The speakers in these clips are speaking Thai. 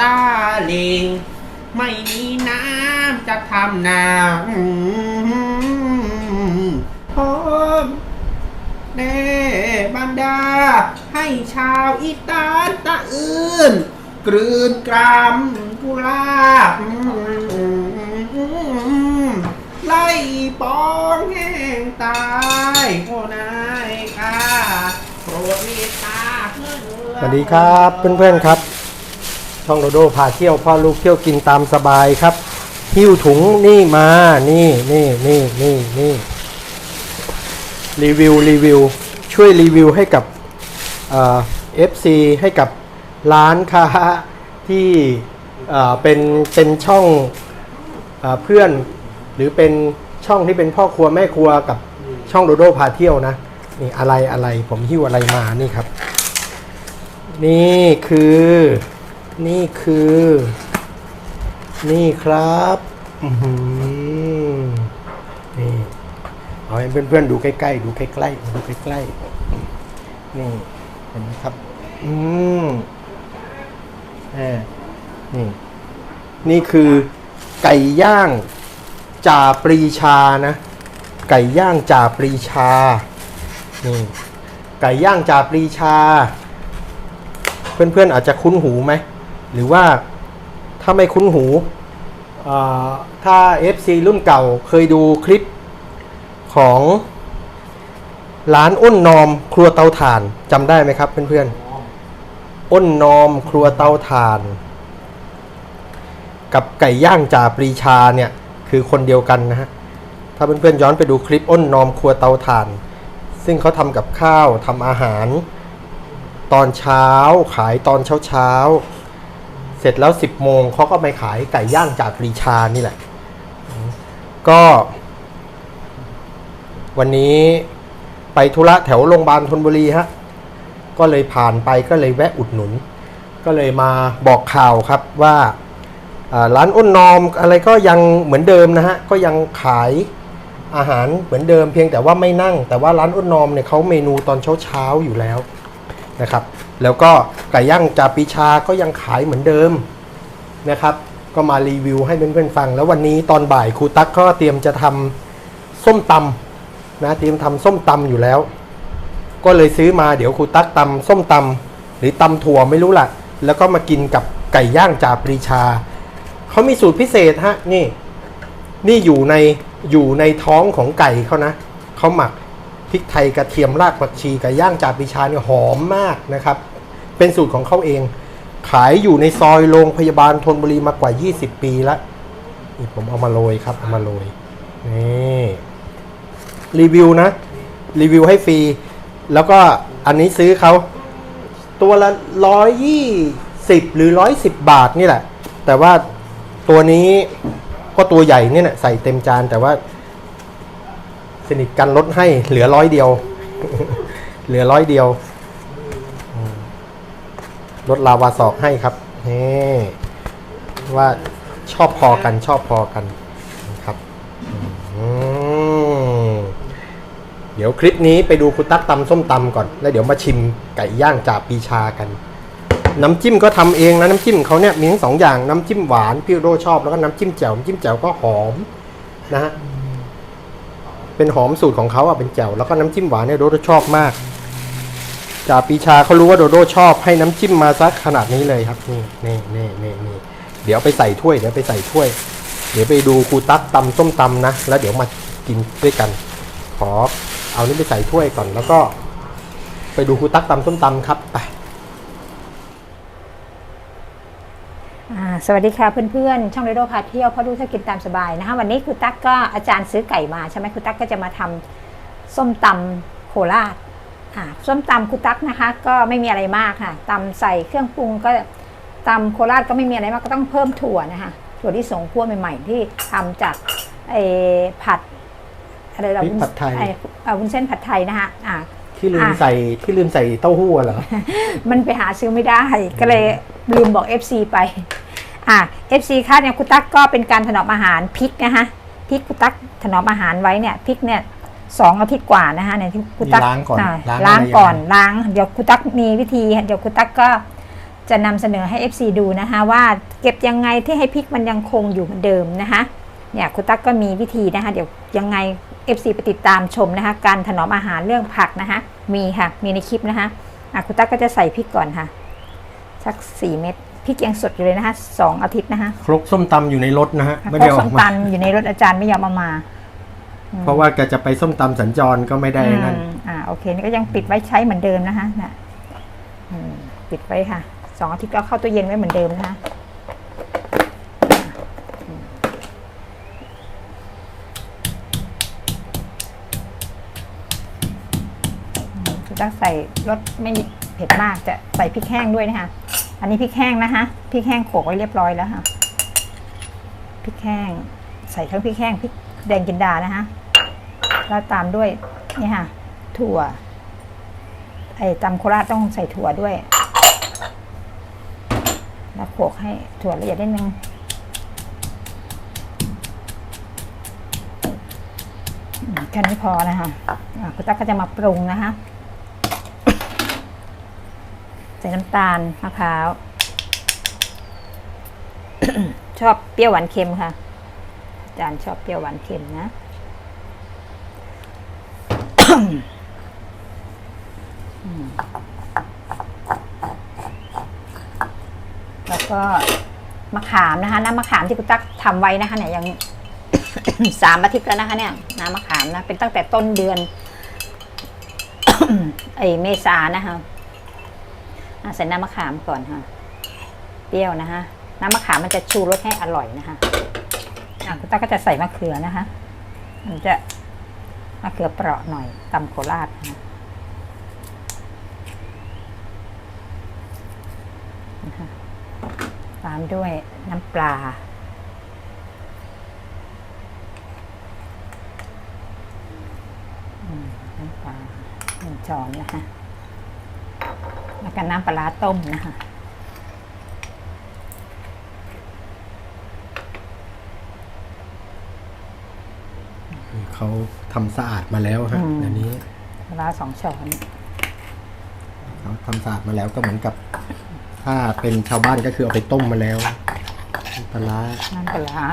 ตาเลงไม่มีน้ำจะทำนาพร้อมแน่บรรดา ให้ชาวอีตาตะอื่น กลืนกรามกุลาบไล่ปองแห้งตาย โอ้นายค่ะโปรดเมตตาเพื่อนสวัสดีครับเพื่อนๆครับ ช่องโดโดพาเที่ยวพ่อลูกเที่ยวกินตามสบายครับ หิ้วถุงนี่มา นี่นี่นี่นี่นี่รีวิวรีวิว ช่วยรีวิวให้กับเอฟซีให้กับร้านค้าที่เป็นเป็นช่องเออเพื่อน หรือเป็นช่องที่เป็นพ่อครัวแม่ครัวกับช่องโดโดพาเที่ยวนะนี่อะไรอะไรผมหิ้วอะไรมานี่ครับ นี่คือ นี่คือ นี่ครับอื้อหือนี่เอาให้เพื่อนๆดูใกล้ๆดูใกล้ๆดูใกล้ๆนี่เห็นไหมครับ อืมแหมนี่ นี่คือไก่ย่างจ่าปรีชานะ ไก่ย่างจ่าปรีชา นี่ ไก่ย่างจ่าปรีชา เพื่อนๆอาจจะคุ้นหูไหม หรือว่าถ้าไม่คุ้นหูเอ่อถ้า FC รุ่นเก่าเคยดูคลิปของร้านอ้นนอมครัวเตาถ่านจำได้ไหมครับเพื่อนๆ อ้นนอมครัวเตาถ่าน กับไก่ย่างจ่าปรีชาเนี่ยคือคนเดียวกันนะฮะ ถ้าเพื่อนๆย้อนไปดูคลิปอ้นนอมครัวเตาถ่าน ซึ่งเขาทำกับข้าวทำอาหาร ตอนเช้าขายตอนเช้าเช้า เสร็จแล้ว 10โมงเขาก็ไปขายไก่ย่างจากรีชานี่แหละ ก็ วันนี้ไปธุระแถวโรงพยาบาลธนบุรีฮะ ก็เลยผ่านไปก็เลยแวะอุดหนุน ก็เลยมาบอกข่าวครับว่าร้านอ้นนอมอะไรก็ยังเหมือนเดิมนะฮะ ก็ยังขายอาหารเหมือนเดิมเพียงแต่ว่าไม่นั่ง แต่ว่าร้านอ้นนอมเนี่ยเขาเมนูตอนเช้าเช้าอยู่แล้วนะครับ แล้วก็ไก่ย่างจาปิชาก็ยังขายเหมือนเดิมนะครับ ก็มารีวิวให้เพื่อนๆฟัง แล้ววันนี้ตอนบ่ายครูตั๊กก็เตรียมจะทำส้มตำนะเตรียมทำส้มตำอยู่แล้ว ก็เลยซื้อมาเดี๋ยวครูตั๊กตำส้มตำหรือตำถั่วไม่รู้ล่ะ แล้วก็มากินกับไก่ย่างจาปรีชาเขามีสูตรพิเศษฮะนี่ นี่อยู่ในอยู่ในท้องของไก่เขานะเขาหมักพริกไทยกระเทียมรากผักชีไก่ย่างจาปิชาเนี่ยหอมมากนะครับ เป็นสูตรของเขาเอง ขายอยู่ในซอยโรงพยาบาลธนบุรีมากว่า 20 ปีแล้วนี่ผมเอามาโรยครับเอามาโรยนี่รีวิวนะ รีวิวให้ฟรี แล้วก็อันนี้ซื้อเขาตัวละร้อยยี่สิบหรือร้อยสิบบาทนี่แหละ แต่ว่าตัวนี้ก็ตัวใหญ่เนี่ยนะใส่เต็มจานแต่ว่า สนิทกันลดให้เหลือร้อยเดียว เหลือร้อยเดียว ลดลาวาศอกให้ครับนี่ว่าชอบพอกันชอบพอกันนะครับเดี๋ยวคลิปนี้ไปดูคุณตั๊กตำส้มตำก่อน แล้วเดี๋ยวมาชิมไก่ย่างจ่าปีชากัน น้ำจิ้มก็ทำเองนะน้ำจิ้มเขาเนี่ยมีทั้งสองอย่างน้ำจิ้มหวานพี่โรชอบแล้วก็น้ำจิ้มแจ่วน้ำจิ้มแจ่วก็หอมนะฮะเป็นหอมสูตรของเขาอะเป็นแจ่วแล้วก็น้ำจิ้มหวานเนี่ยโดโดชอบมาก จ่าปีชาเขารู้ว่าโดโดชอบให้น้ำจิ้มมาสักขนาดนี้เลยครับนี่นี่นี่นี่นี่เดี๋ยวไปใส่ถ้วยเดี๋ยวไปใส่ถ้วย เดี๋ยวไปดูครูตั๊กตำส้มตำนะ แล้วเดี๋ยวมากินด้วยกัน ขอเอานี้ไปใส่ถ้วยก่อนแล้วก็ ไปดูครูตั๊กตำส้มตำครับไปสวัสดีค่ะเพื่อนๆ ช่องเรโดพาเที่ยวพ่อดูถ้ากินตามสบายนะคะวันนี้ครูตั๊กก็อาจารย์ซื้อไก่มาใช่ไหมครูตั๊กก็จะมาทำส้มตำโคราชอ่า ส้มตำครูตั๊กนะคะ ก็ไม่มีอะไรมากค่ะตำใส่เครื่องปรุงก็ตำโคราชก็ไม่มีอะไรมากก็ต้องเพิ่มถั่วนะคะถั่วที่สงคั่วใหม่ๆ ที่ทำจากไอ้ผัดอะไรเราพริกผัดไทยอ้เอ่อวุ้นเส้นผัดไทยนะคะอ่าที่ลืมอะใส่ที่ลืมใส่เต้าหู้อะเหรอ มันไปหาซื้อไม่ได้ ก็เลยลืมบอก FC ไป อะ FC ค่าเนี่ยคุณตั๊กก็เป็นการถนอมอาหารพริกนะคะพริกคุณตั๊กถนอมอาหารไว้เนี่ยพริกเนี่ย สองอาทิตย์กว่านะคะเนี่ยที่คุณตั๊กมีล้างก่อนอะล้างล้างอะไรยังไงก่อนล้างเดี๋ยวคุณตั๊กมีวิธีเดี๋ยวคุณตั๊กก็จะนำเสนอให้ FC ดูนะคะว่าเก็บยังไงที่ให้พริกมันยังคงอยู่เหมือนเดิมนะคะเนี่ยคุณตั๊กก็มีวิธีนะคะเดี๋ยวยังไง FC ไปติดตามชมนะคะการถนอมอาหารเรื่องผักนะคะมีค่ะมีในคลิปนะคะอะคุณตั๊กก็จะใส่พริกก่อนค่ะ สัก4เม็ดพริกยังสดอยู่เลยนะคะสองอาทิตย์นะคะ ครกส้มตำอยู่ในรถนะฮะไม่เพได้ราะอส้อมกมา ตำอยู่ในรถอาจารย์ไม่ยอมเอามา เพราะว่าแกจะไปส้มตำสัญจรก็ไม่ได้นั่นอืมอ่าโอเค นี่ก็ยังปิดไว้ใช้เหมือนเดิมนะคะนะอืมปิดไว้ค่ะสองอาทิตย์ก็เข้าตู้เย็นไว้เหมือนเดิมนะคะอืมคือต้องใส่รสไม่เผ็ดมากจะใส่พริกแห้งด้วยนะคะ อันนี้พริกแห้งนะคะพริกแห้งโขลกไว้เรียบร้อยแล้วค่ะพริกแห้ง ใส่ทั้งพริกแห้งพริกแดงกินดานะคะ แล้วตามด้วยนี่ค่ะ ถั่ว ไอ้ตำโคราชต้องใส่ถั่วด้วย แล้วโขกให้ถั่วละเอียดนิดนึงแค่นี้พอนะคะอะคุณตั๊กก็จะมาปรุงนะคะใส่น้ำตาลมะพร้าว ชอบเปรี้ยวหวานเค็มค่ะอาจารย์ชอบเปรี้ยวหวานเค็มนะ แล้วก็มะขามนะคะ น้ำมะขามที่คุณตั๊กทำไว้นะคะ เนี่ยยังสามอาทิตย์แล้วนะคะ เนี่ยน้ำมะขามนะ เป็นตั้งแต่ต้นเดือนไอเมษานะคะใส่น้ำมะขามก่อนค่ะเปรี้ยวนะคะน้ำมะขามมันจะชูรสให้อร่อยนะคะะคุณตั๊กก็จะใส่มะเขือนะคะ มันจะ มะเขือเปราะหน่อยตำโคราชนะคะตามด้วยน้ำปลาอืมน้ำปลาหนึ่งช้อนนะคะ แล้วก็น้ำปลาต้มนะคะ เขาทำสะอาดมาแล้วฮะอืม อันนี้ปลาร้าสองช้อนเขาทำสะอาดมาแล้วก็เหมือนกับ ถ้าเป็นชาวบ้านก็คือเอาไปต้มมาแล้วปลาร้าน้ำปลาร้า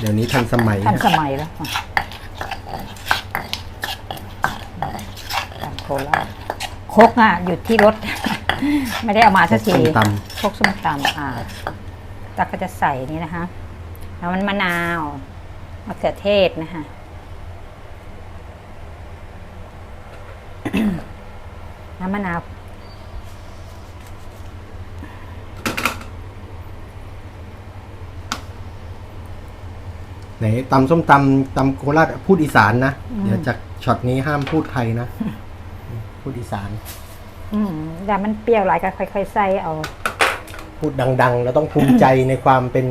เดี๋ยวนี้ทันสมัยทันฮะสมัยแล้วค่ะตำโคราชครกอะอยู่ที่รถ ไม่ได้เอามาสักที ส้มตพกส้มตำอ่าตักก็จะใส่นี่นะคะน้ำมันมะนาวมะเขือเทศนะคะ น้ำมะนาวำไหนตำส้มตำตำโคราชพูดอีสานนะ เดี๋ยวจากช็อตนี้ห้ามพูดไทยนะ พูดอีสาน อืมแต่มันเปรี้ยวหลายก็ค่อยๆใส่เอา พูดดัง ๆ แล้วต้องภูมิใจในความเป็น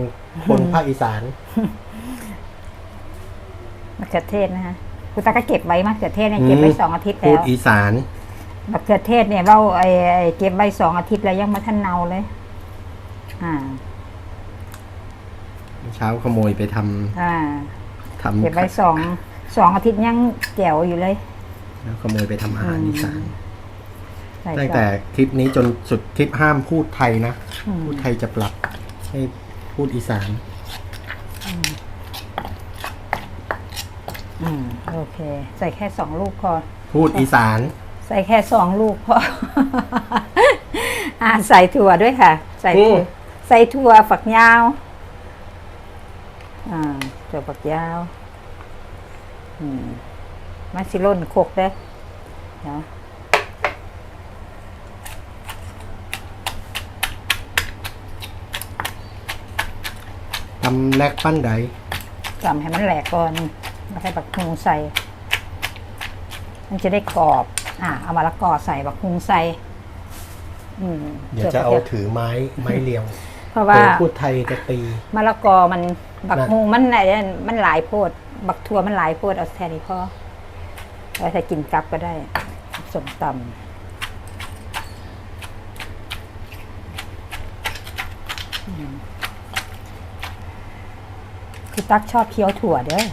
คนภาคอีสานมะเขือเทศนะคะคุณตาก็เก็บไว้มะเขือเทศเนี่ยเก็บไว้อืมสองอาทิตย์พูแล้ดวอีสาน มะเขือเทศเนี่ยเราไอ้ไอ้เก็บไว้สองอาทิตย์แล้วยังไมาทันเนาเลย อ่าเช้าขโมยไปทำอ่าทำเก็บไว้สองสองอาทิตย์ยังแจ๋วอยู่เลย แล้วขโมยไปทำอาหารอืมอีสานใส่ตั้งก่อนแต่คลิปนี้จนสุดคลิปห้ามพูดไทยนะอืมพูดไทยจะปรับให้พูดอีสานอืม โอเค ใส่แค่สองลูกพอ พูดอีสานใส่แค่สองลูกพอ อ่าใส่ถั่วด้วยค่ะ ใส่ถั่วอืม ใส่ถั่วฝักยาว อ่าถั่วฝักยาว อืมมาสิล่นโคกเด้อเดี๋ยวทำแลกปั้นใดจำให้มันแหลกก่อนแล้วให้บักฮุงใส่ มันจะได้กรอบ อ่าเอามาละกอใส่บักฮุงใส่อืมเดี๋ยวจะเอาถือไม้ไม้เรียวเพราะว่าเดี๋ยวพูดไทยจะตีมะละกอมันบักฮุงมันไหนมันหลายโพด บักทัวมันหลายโพดเอาแค่นี้พอไว้ถ้ากินกับก็ได้สมตำอืมคือตักชอบเคี้ยวถั่วเด้อ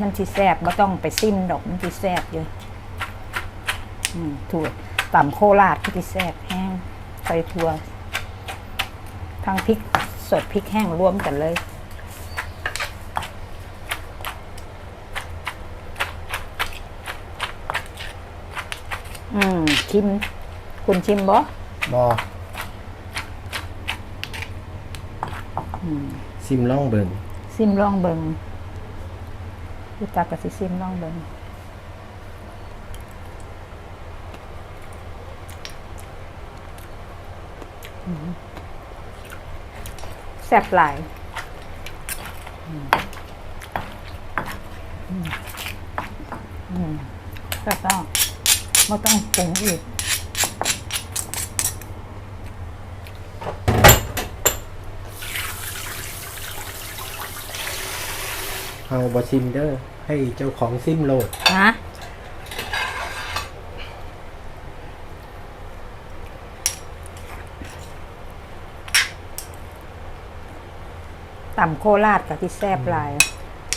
มันสิแซบไม่ต้องไปซิมดอก มันสิแซบเยอะ อืมถั่วต่ำโคราชที่สิแซบแห้งใส่ถั่วทั้งพริกสดพริกแห้งรวมกันเลย อืม ชิม คุณชิมบ่บอซิมล่องเบิงซิมลองเบิงพี่ตากับสิซิมลองเบิงอืม แซ่บหลายอืมอืมอืมก็ต้องไม่ต้องปรุงอีกเอาบอซิมเดอร์ให้เจ้าของซิมโหลดนะ ต่ำโคราชกับที่แซบหลาย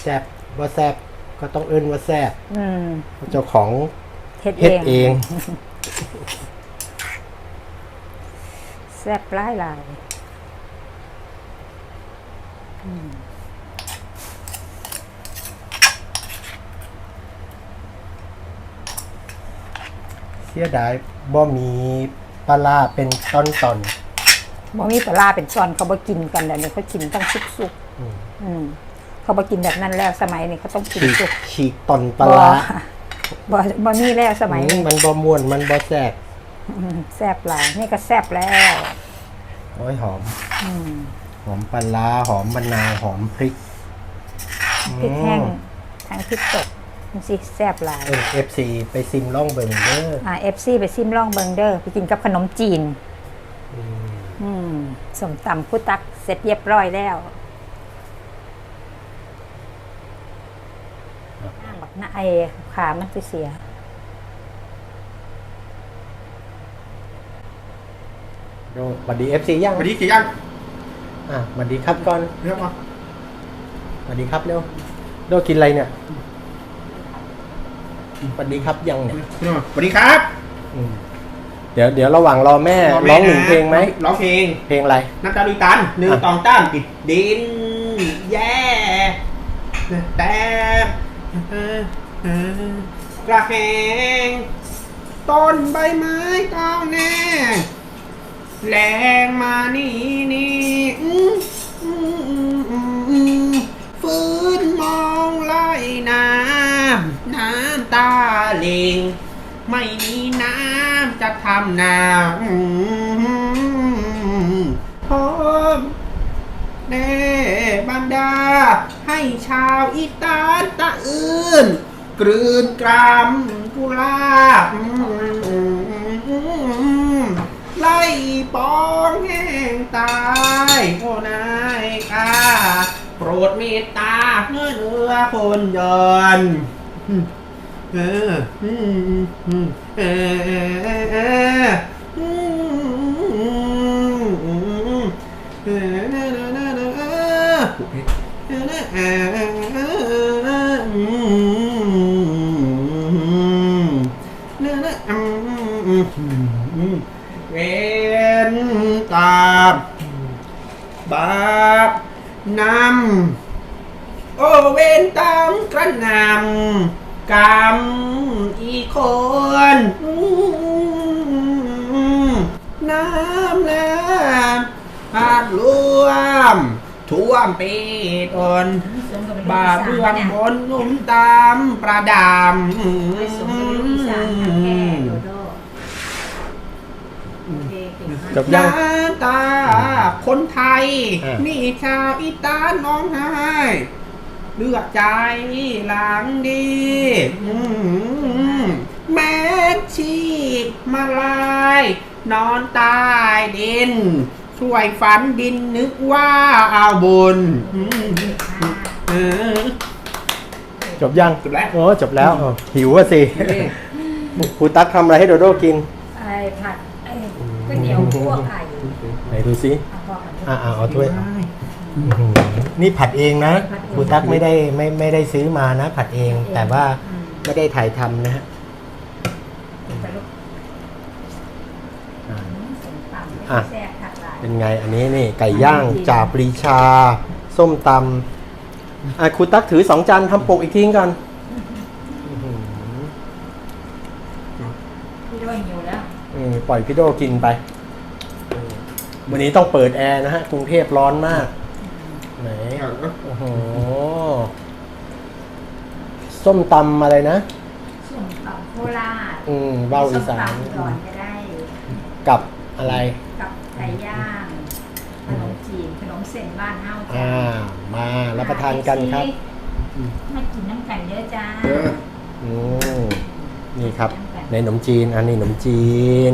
แซบบอแซบก็ต้องเอิ้นว่าแซบอืมเพราะเจ้าของเฮ็ดเฮ็ดเอเอง ง แซบหลายหลายเสียดายบ่มีปลาร้าเป็นตอนตอน บ่มีปลาร้าเป็นซอนเขาบ่กินกันแล้วเนี่ยเขากินต้องสุกๆอืมๆอืมเขาบ่กินแบบนั้นแล้วสมัยนี้เขาต้องกินฉีกสุกฉีกตอนปลาร้าบ่บ่มีแล้วสมัยอืนี้มมันบ่ม่วนมันบ่แซบอืมแซบหลายนี่ก็แซบแล้ว โอ้ยหอม อืมหอมปลาร้าหอมมะนาวหอมพริกพริกแห้งอืมทั้งพริกสดมันสิแซบหลาย เออ FC ไปซิมล่องเบิงเด้ออ่า FC ไปซิมล่องเบิงเด้อไปกินกับขนมจีนอืมอืม สมตำผู้ตักเสร็จเรียบร้อยแล้วน้ำบักหน้าไอขามันจะเสียโดสวัสดี FC ยังสวัสดีกี่ยังอะสวัสดีครับก่อนเรียกมาสวัสดีครับเร็วโดกินอะไรเนี่ยสวัสดีครับยังเนี่ยสวัสดีครับ อืม เดี๋ยวเดี๋ยวระหว่างรอแม่ร้องหนึ่งเพลงไหมร้องเพลง เพลงอะไรน้ำตาลุยตันหนึ่งอะตองต้านปิดดิน แย่แต่กระแหงต้นใบไม้ต้องแน่แรงมานี่นี่อื้ออื้ออื้ออื้อฟื้นมองไล่น้ำน้ำตาเลงไม่มีน้ำจะทำนาทอพร้อมแน่บรรดา ให้ชาวอีตาตะอื่น กลืนกรามกุลาบไล่ปองแห้งตายโอ้นายข้าโปรดเมตตาเนื้อเนื้อคนยอน เอออืมอืมเออเออเออเวนตาบาปนำโอเวนตามกระนำ กรรมอีกคนน้ำแล้วพาดรวมท่วมปีตนบาปเบื้องบนนุ่มตามประดามจบยังน้ำตา คนไทยอ่านี่ชาวอีตานน้องไห้ เลือกใจหลังดีอืมแม้ชีพมาลาย นอนตายดิน ช่วยฝันดินนึกว่าเอาบุญอืมเออจบยังจบแล้วโอ้จบแล้วอ๋อหิวอะสิครูตั๊กทำอะไรให้โดโดกินไอผัดไอก๋วยเตี๋ยวคั่วไข่ไหนดูสิเอาพอกันอ่าเอาถ้วยอื้อหือ นี่ผัดเองนะครูตั๊กไม่ได้ไม่ไม่ได้ซื้อมานะ ผัดเอง แต่ว่าไม่ได้ถ่ายทำนะฮะไปลูกอ่า สมตอะ แซ่บผักหลายเป็นไงอันนี้นี่ไก่ย่างจ่าปรีชา ส้มตำอะครูตักถือสองจานทำปกอีกทิ้งกันพี่ด้วยหิวแล้วอืมปล่อยพี่โดกินไปอืมวันนี้ต้องเปิดแอร์นะฮะกรุงเทพร้อนมาก ไหน โอ้โห ส้มตำอะไรนะ ส่วนของโคราชอืมเบ้าอีสานส้มตำก่อนก็ได้กับอะไร กับไก่ย่างขนมจีนขนมเส้นบ้านเฮาอ่ามารับประทานกันครับ มากินน้ำกันเยอะจ้าเอออืมนี่ครับ ในขนมจีน อันนี้ขนมจี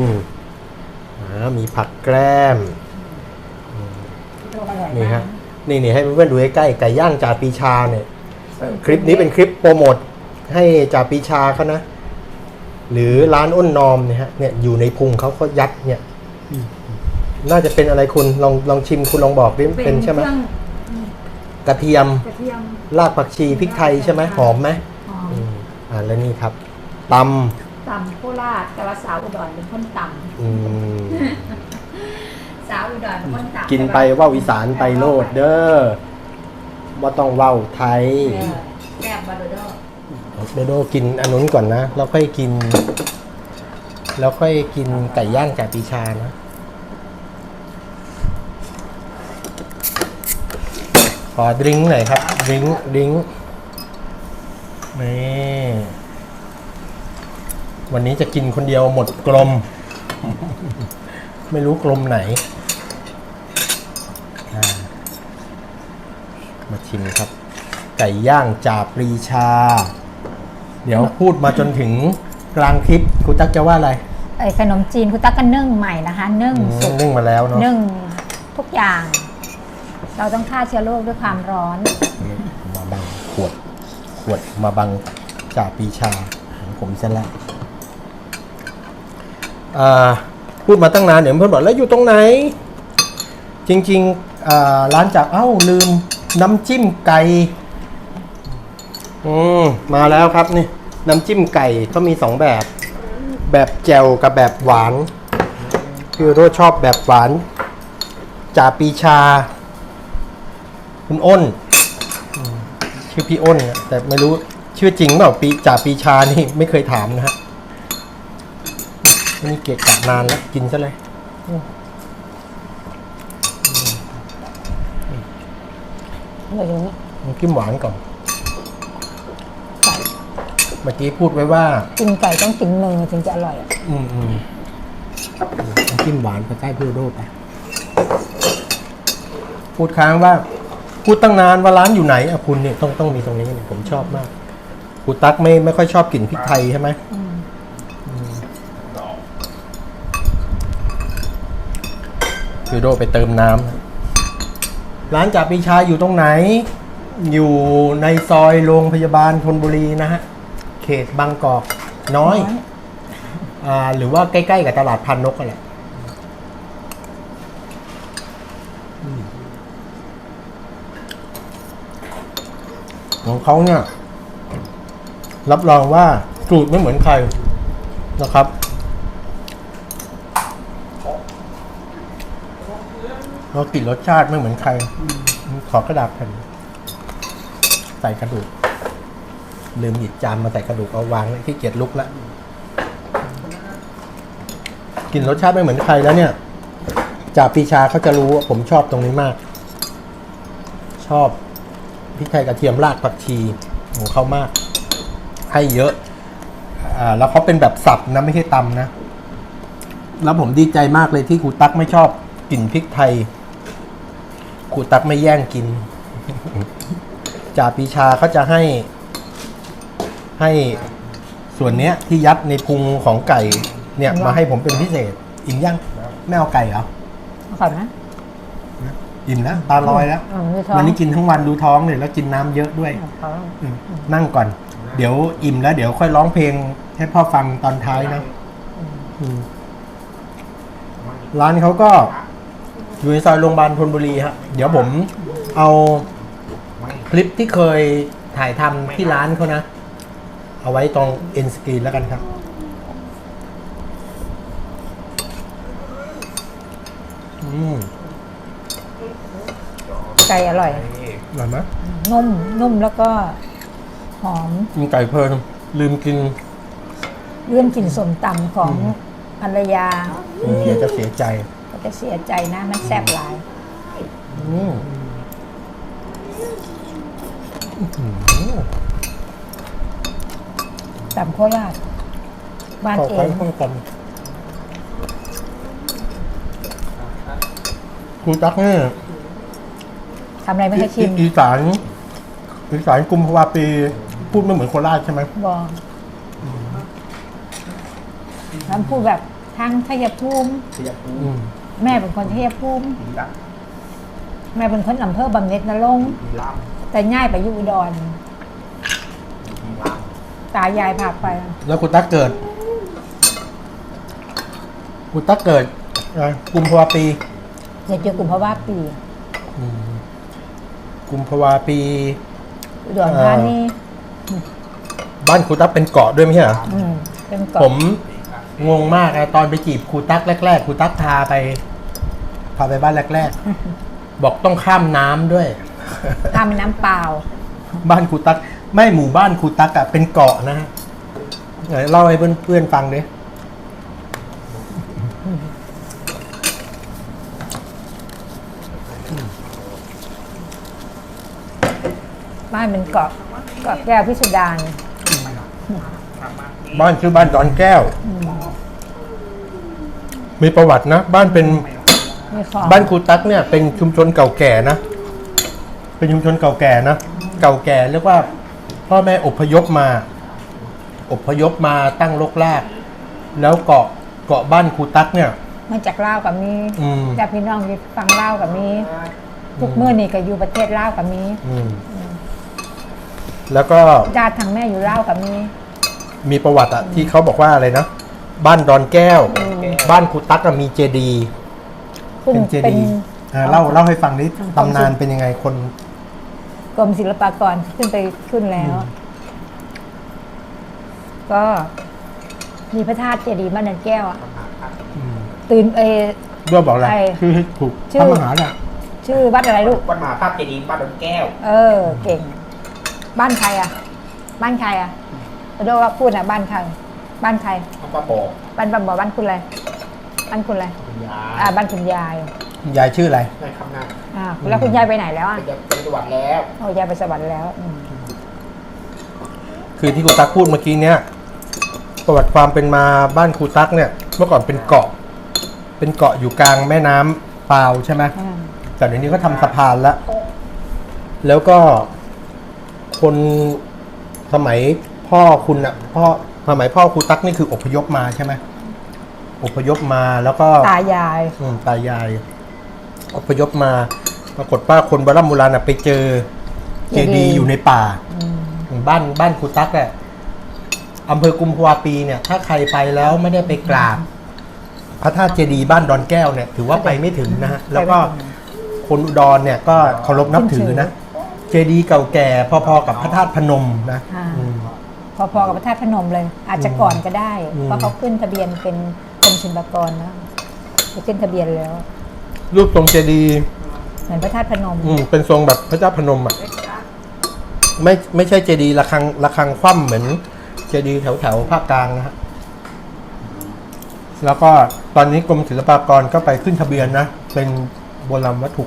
นอ่ามีผักแกล้ม นี่ฮะ นี่นี่ให้เพื่อนๆดูใกล้ๆไก่ย่างจ่าปีชาเนี่ยเอ่อคลิปนี้เป็นคลิปโปรโมทให้จ่าปีชาเขานะ หรือร้านอ้นนอมเนี่ยฮะเนี่ยอยู่ในพุงเขาก็ยัดเนี่ย น่าจะเป็นอะไรคุณลองลองชิมคุณลองบอกดิเป็นใช่ไหมครื่องกระเทียมกระเทียมรากผักชีพริกไทยใช่ไหมหอมไหมหอมอืมอ่าแล้วนี่ครับตตำโคราชแต่ว่าสาวอุดรเป็นคนตำอืมำ สาวอุดรเป็นคนตำกินไปเว่าอีสานไปโลดเด้อว่าต้องเว้าไทยเออแซ่บบาโดโดเดโดกินอันนู้นก่อนนะ แล้วค่อยกิน แล้วค่อยกินไก่ย่างจากปีชานะ ขอดริงก์หน่อยครับดริงก์ดริงก์นี่วันนี้จะกินคนเดียวหมดกลม ไม่รู้กลมไหนอ่ามา ชิมครับ ไก่ย่างจ่าปรีชา เดี๋ยวพูดมาจนถึงกลางคลิปคุณตั๊กจะว่าอะไรไอ้ขนมจีนคุณตั๊กก็นึ่งใหม่นะคะนึ่งอืมสุกนึ่งมาแล้วเนาะนึ่งทุกอย่าง เราต้องฆ่าเชื้อโรคด้วยความร้อน มาบังขวด ขวดมาบังจ่าปีชาของผมเสร็จแล้วอ่าพูดมาตั้งนานเดี๋ยวเพื่อนบอกแล้วอยู่ตรงไหน จริงๆอ่าร้านจากเอ้าลืม น้ำจิ้มไก่อืมมาแล้วครับนี่ น้ำจิ้มไก่ก็มีสองแบบ แบบแจ่วกับแบบหวาน พี่โรชอบแบบหวานจ่าปีชา คุณอ้น ชื่อพี่อ้นเนี่ยแต่ไม่รู้ชื่อจริงเปล่าปีจ่าปีชานี่ไม่เคยถามนะฮะนี่เกะกะนานแล้วกินซะเลย เดี๋ยวนี้น้ำจิ้มหวานก่อนไก่เมื่อกี้พูดไว้ว่า กินไก่ต้องกินมือถึงจะอร่อยอะอืมอืมน้ำจิ้มหวานไปใกล้พี่โรดไปพูดค้างว่า พูดตั้งนานว่าร้านอยู่ไหนอะคุณเนี่ยต้องต้องมีตรงนี้เนี่ยผมชอบมากคุณตั๊กไม่ไม่ค่อยชอบกลิ่นพริกไทยใช่ไหมพี่โดไปเติมน้ำ ร้านจ่าปีชาอยู่ตรงไหน อยู่ในซอยโรงพยาบาลธนบุรีนะฮะ เขตบางกอกน้อย อ่า หรือว่าใกล้ ๆ กับตลาดพันนกกันแหละอืมของเขาเนี่ย รับรองว่าสูตรไม่เหมือนใครนะครับ เรากลิ่นรสชาติไม่เหมือนใคร ขอกระดาษแผ่นใส่กระดูก ลืมหยิบจานมาใส่กระดูกเอาวางไว้ที่เกียจลุกละกลิ่นรสชาติไม่เหมือนใครแล้วเนี่ยจากปีชาเขาจะรู้ว่าผมชอบตรงนี้มาก ชอบพริกไทยกระเทียมรากผักชีของเขามาก ให้เยอะอ่าแล้วเขาเป็นแบบสับนะไม่ใช่ตำนะ แล้วผมดีใจมากเลยที่ครูตั๊กไม่ชอบกลิ่นพริกไทย ครูตั๊กไม่แย่งกิน จ่าปีชาเขาจะให้ ให้ส่วนเนี้ยที่ยัดในพุงของไก่ เนี่ยมาให้ผมเป็นพิเศษ อิ่มยังไม่เอาไก่เหรอเอาก่อนนะอิ่มแล้วตาลอยแล้วอืมดูท้องวันนี้กินทั้งวันดูท้องเลยแล้วกินน้ำเยอะด้วยเอาท้องอืมนั่งก่อน เดี๋ยวอิ่มแล้ว เดี๋ยวค่อยร้องเพลง ให้พ่อฟังตอนท้ายนะอืมร้านเขาก็ อยู่ในซอยโรงพยาบาลธนบุรีฮะเดี๋ยวผมเอาคลิปที่เคยถ่ายทำที่ร้านเขานะ เอาไว้ตรงเอ็นสกรีนแล้วกันครับอืมไก่อร่อยอร่อยไหมนุ่มนุ่มแล้วก็หอมกินไก่เพลินลืมกินเรื่องกลิ่นสมตำของภรรยาเดี๋ยวจะเสียใจก็ จะเสียใจนะมันแซ่บหลายอืมอื้อหือตำโคราชบ้านเข้าเอกันงเข้ากันครูตักเนี่ยทำอะไรไม่ให้ชิมอีสานอีสานกุมภาวาปี พูดไม่เหมือนโคราชใช่ไหมบอกทำพูดแบบทางชัยภูมิเสียปูอืม แม่เป็นคนชัยภูมิมีลับแม่เป็นคนอำเภอบำเหน็จนรงค์มีลับแต่ง่ายไปอยู่อุดรมีลับตายายพาไป แล้วครูตักเกิดครูตักเกิดอะไรกุมภาวาปีเด็กเจอกลุ่มเพราะว่าปีอืมกุมภาวาปี อุดรธานีบ้านครูตักเป็นเกาะด้วยไม่ใช่เหรอ อืมเป็นผเกาะมงงมากอะตอนไปจีบครูตักแรกๆครูตักพาไป พาไปบ้านแรก ๆ บอกต้องข้ามน้ำด้วยข้ามแม่น้ำเปล่า บ้านครูตัก ไม่หมู่บ้านครูตักอะเป็นเกาะนะฮะไหนเล่าให้เพื่อนๆฟังดิบ้านเป็นเกาะเกาะแก้วพิสดารบ้านชื่อบ้านดอนแก้ว มีประวัตินะ บ้านเป็น มีของบ้านครูตักเนี่ยเป็นชุมชนเก่าแก่นะ เป็นชุมชนเก่าแก่นะ เก่าแก่เรียกว่า พ่อแม่อพยพมา อพยพมาตั้งรกราก แล้วเกาะเกาะบ้านครูตักเนี่ย มาจากลาวกับมีอืม จากพี่น้องที่ฟังลาวกับมีทุกเมื่อนี่ก็อยู่ประเทศลาวกับมีอืมแล้วก็ญาติทางแม่อยู่ลาวกับมี มีประวัติอะที่เขาบอกว่าอะไรนะ บ้านดอนแก้วอืมบ้านครูตักอะมีเจดีย์ ซึ่งเป็นเจเป็น ดีย์อ่าเล่าเล่าให้ฟังนิดทางตำนานเป็นยังไงคน กรมศิลปากรขึ้นไปขึ้นแล้ว ก็มีพระธาตุเจดีย์บ้านนันแก้วอะอืมตื่นเออเรื่องบอกอะไรใช่ชื่อให้ถูกชื่อ พระมหาน่ะชื่อวัดอะไรลูก วัดมหาภาพเจดีย์บ้านดอนแก้ว เออ เก่ง บ้านใครอะ บ้านใครอะโดว่าพูดอะ บ้านใคร บ้านใคร เขาก็บอก บ้านบ้านบอกบ้านคุณอะไร บ้านคุณอะไรคุณยาอ่าบ้านคุณยายยายชื่ออะไร ในคำนั้นอ่าแล้วคุณยายไปไหนแล้วอะเป็นเป็นจังหวัดแล้วโอ้ยายไปสวรรค์แล้วอืมคือที่ครูตักพูดเมื่อกี้เนี่ยประวัติความเป็นมาบ้านครูตักเนี่ย เมื่อก่อนเป็นเกาะ เป็นเกาะอยู่กลางแม่น้ำปาวใช่ไหมอ่าแต่เดี๋ยวนี้ก็ทำสะพานแล้ว แล้วก็คนสมัยพ่อคุณอะพ่อสมัยพ่อครูตักนี่คืออพยพมาใช่ไหม อพยพมาแล้วก็ตายาย อืมตายายอพยพมา ปรากฏว่าคนโบราณโบราณอะไปเจอเจดีย์ อยู่ในป่า อืมบ้านบ้านครูตักอะอำเภอกุมภาวาปีเนี่ย ถ้าใครไปแล้วไม่ได้ไปกราบ พระธาตุเจดีย์บ้านดอนแก้วเนี่ย ถือว่าไปไม่ถึงนะฮะ แล้วก็คนอุดรเนี่ยก็เคารพนับถือนะ เจดีย์เก่าแก่พอๆกับพระธาตุพนมนะอ่าอืม พอๆกับพระธาตุพนมเลย อาจจะก่อนก็ได้ อืม เพราะเขาขึ้นทะเบียนเป็นกรม ศิลปากรแล้วไปขึ้นทะเบียนแล้ว รูปทรงเจดีย์เหมือนพระธาตุพนมอืมเป็นทรงแบบพระเจ้าพนมอะไม่ไม่ใช่เจดีย์ระฆังระฆังคว่ำเหมือน เจดีย์แถวแถวๆภาคกลางนะฮะแล้วก็ตอนนี้กรมศิลปากรก็ไปขึ้นทะเบียนนะ เป็นโบราณวัตถุ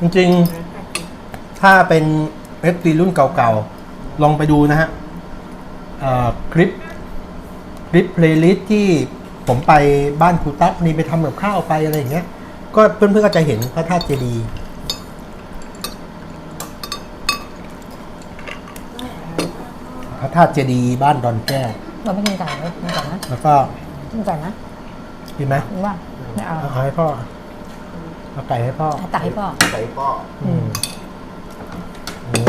จริงๆ ถ้าเป็นเอฟตีรุ่นเก่าๆ ลองไปดูนะฮะเอ่อคลิปค ลิปเพลย์ลิสต์ที่ผมไปบ้านครูตั๊กนี่ไปทำกับข้าวไปอะไรอย่างเงี้ย ก็เพื่อนๆก็จะเห็นพระธาตุเจดีย์พระธาตุเจดีย์บ้านดอนแก้วเราไม่กินไก่เลยกินก่อนนะแล้วก็กินก่อนนะกินไหมกินว่าไม่เอาเอาให้พ่อเอาไก่ให้พ่อเอาตักให้พ่อใส่พ่ออืมอื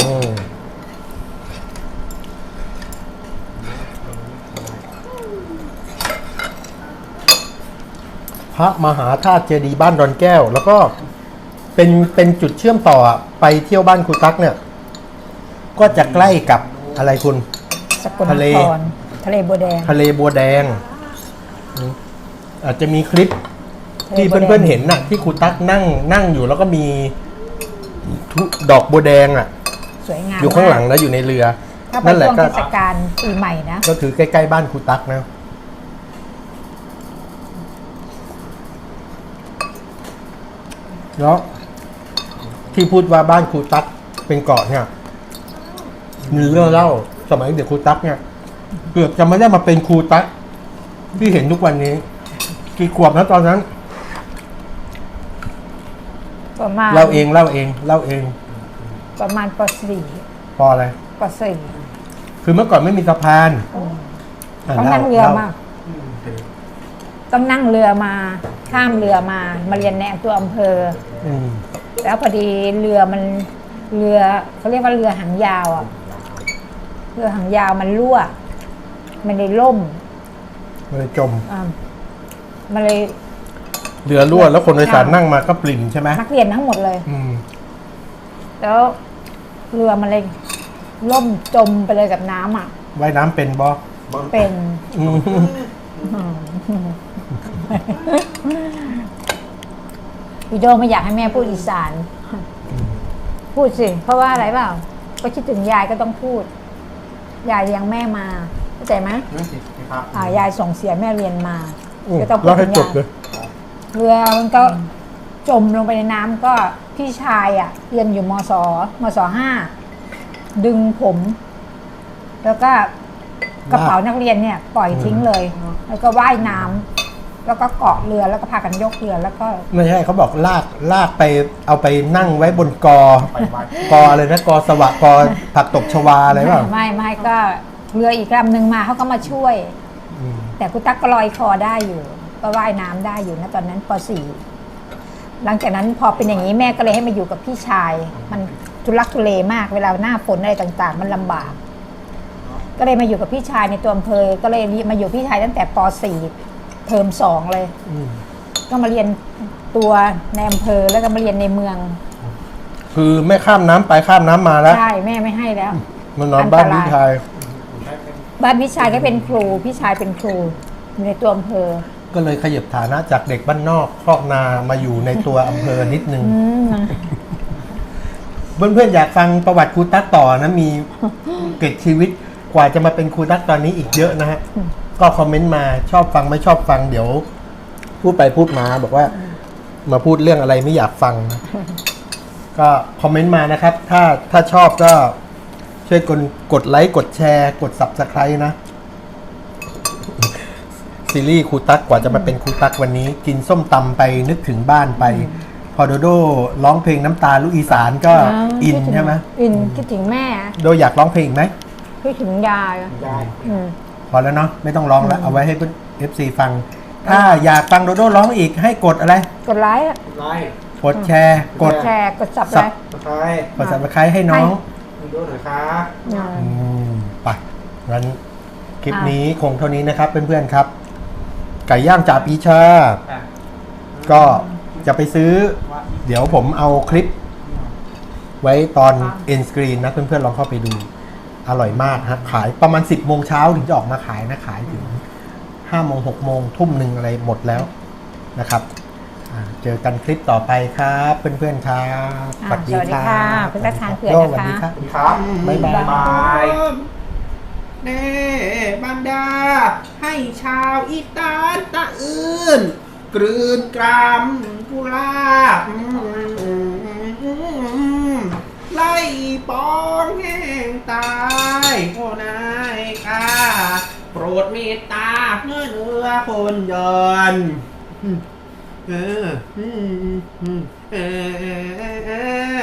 ระมหาธาตุเจดีย์บ้านดอนแก้ว แล้วก็เป็นเป็นจุดเชื่อมต่ออะไปเที่ยวบ้านครูตักเนี่ย ก็จะใกล้กับอะไรคุณ สกลนทะเล ครทะเลบัวแดงทะเลบัวแดงอืมอาจจะมีคลิปที่เพื่อนๆเห็นน่ะ ที่ครูตั๊กนั่งนั่งอยู่แล้วก็มีทุดอกบัวแดงอะ สวยงามอยู่ข้างหลังนะอยู่ในเรือ ถ้าไปนั่นแหละช่วงก็ เทศกาลปีใหม่นะ ก็คือใกล้ๆบ้านครูตั๊กนะ แล้วที่พูดว่าบ้านครูตั๊กเป็นเกาะเนี่ยมีเรื่องเล่าสมัยเด็กครูตั๊กเนี่ยเกือบจะไม่ได้มาเป็นครูตั๊กที่เห็นทุกวันนี้ กี่ขวบนะตอนนั้นประมาณเล่าเองเล่าเองเล่าเอง ประมาณปสี่พออะไรปสี่คือเมื่อก่อนไม่มีสะพานะต้องล่านั่งเรือล่มาต้องนั่งเรือมา ข้ามเรือมามาเรียนในตัวอำเภอ อืมแล้วพอดีเรือมันเรือเขาเรียกว่าเรือหางยาวอะเรือหางยาวมันรั่ว มันเลยล่มมันเลยจม อ่ามันเลยเรือรั่วแล้วคนโดยสารนั่งมาก็ปริ่มใช่ไหมนักเรียนทั้งหมดเลย อืม แล้วเรือมันเลยล่มจมไปเลยกับน้ำอะ ว่ายน้ำเป็นบอเป็น อืม วิโดไม่อยากให้แม่พูดอีสาน พูดสิ เพราะว่าอะไรเปล่า ก็คิดถึงยายก็ต้องพูด ยายเลี้ยงแม่มาเข้าใจไหมครับอ่ายายส่งเสียแม่เรียนมาอืมก็ต้องพูดเล่าให้ถึงจยาบเลยยเรือมันก็จมลงไปในน้ำก็พี่ชายอะ เรียนอยู่มศมศห้าดึงผม แล้วก็กระเป๋านักเรียนเนี่ย ปล่อยทิ้งเลย แล้วก็ว่ายน้ำ แล้วก็เกาะเรือแล้วก็พากันยกเรือแล้วก็ ไม่ใช่เขาบอกลากลากไปเอาไปนั่งไว้บนกอ ไปวัดกออะไรนะกอสวะกอผักตบชวาอะไรเปล่าไม่ไม่ก็เรืออีกลำหนึ่งมาเขาก็มาช่วย อืมแต่คุณตั๊กก็ลอยคอได้อยู่ก็ว่ายน้ำได้อยู่นะตอนนั้นป .4 หลังจากนั้นพอเป็นอย่างนี้แม่ก็เลยให้มาอยู่กับพี่ชาย มันทุลักทุเลมากเวลาหน้าฝนอะไรต่างๆ มันลำบาก ก็เลยมาอยู่กับพี่ชายในตัวอำเภอก็เลยมาอยู่พี่ชายตั้งแต่ป .4 เทอมสองเลย อืมก็มาเรียนตัวในอำเภอแล้วก็มาเรียนในเมือง คือไม่ข้ามน้ำไปข้ามน้ำมาแล้ว ใช่แม่ไม่ให้แล้ว มันนอนบ้านพี่ชายบ้านพี่ชายก็เป็นครูพี่ชายเป็นครูอยู่ในตัวอำเภอ ก็เลยขยับฐานะจากเด็กบ้านนอกคอกนามาอยู่ในตัวอำเภอนิดนึง อืม เพื่อนๆอยากฟังประวัติครูตั๊กต่อนะมี เกร็ดชีวิตกว่าจะมาเป็นครูตั๊กตอนนี้อีกเยอะนะฮะ ก็คอมเมนต์มาชอบฟังไม่ชอบฟังเดี๋ยว พูดไปพูดมาบอกว่า มาพูดเรื่องอะไรไม่อยากฟังนะก็คอมเมนต์มานะครับ ถ้าถ้าชอบก็ช่วยกดกดไลค์กดแชร์กด subscribe นะ ซีรีส์ครูตั๊กกว่าจะมาเป็นครูตั๊กวันนี้ กินส้มตำไปนึกถึงบ้านไป พอโดโดร้องเพลงน้ำตาลูกอีสานก็อินคิดถึงใช่ไหมอินคิดถึงแม่โดอยากร้องเพลงอีกไหมคิดถึงยายยายอืม พอแล้วเนาะไม่ต้องร้องแล้วเอาไว้ให้เพื่อน FC ฟัง ถ้าอยากฟังโดโดร้องอีกให้กดอะไร กดไลค์ไล่กดแชร์ กดแชร์กดสับสัไลบค์ใครกด subscribe ให้น้องดูดูหน่อยครับอ่าอืมไปงั้นคลิปนี้คงเท่านี้นะครับเพื่อนๆครับ ไก่ย่างจ่าปีชาอะก็จะไปซื้อ เดี๋ยวผมเอาคลิป ไว้ตอนเอ็นสกรีนนะเพื่อนๆลองเข้าไปดู อร่อยมากฮะขายประมาณ 10โมงเช้าถึงจะออกมาขายนะขายถึง5โมง6โมงทุ่มหนึ่งอะไรหมดแล้วนะครับอ่าเจอกันคลิปต่อไปครับ เพื่อนๆครับอ่าสวัสดีค่ะคุณตั๊กทานเผื่อโย่นะสวัสดีคะครับสวัสดีครับบ๊ายบาย บายเน่บันดา ให้ชาวอีตานตะอื่น กลืนกรามกุลาบอืม ไล่ปองแห้งตายโอ้นายข้าโปรดเมตตาเนื้อเนื้อคนยอนเอออืมอืมเออเออเออ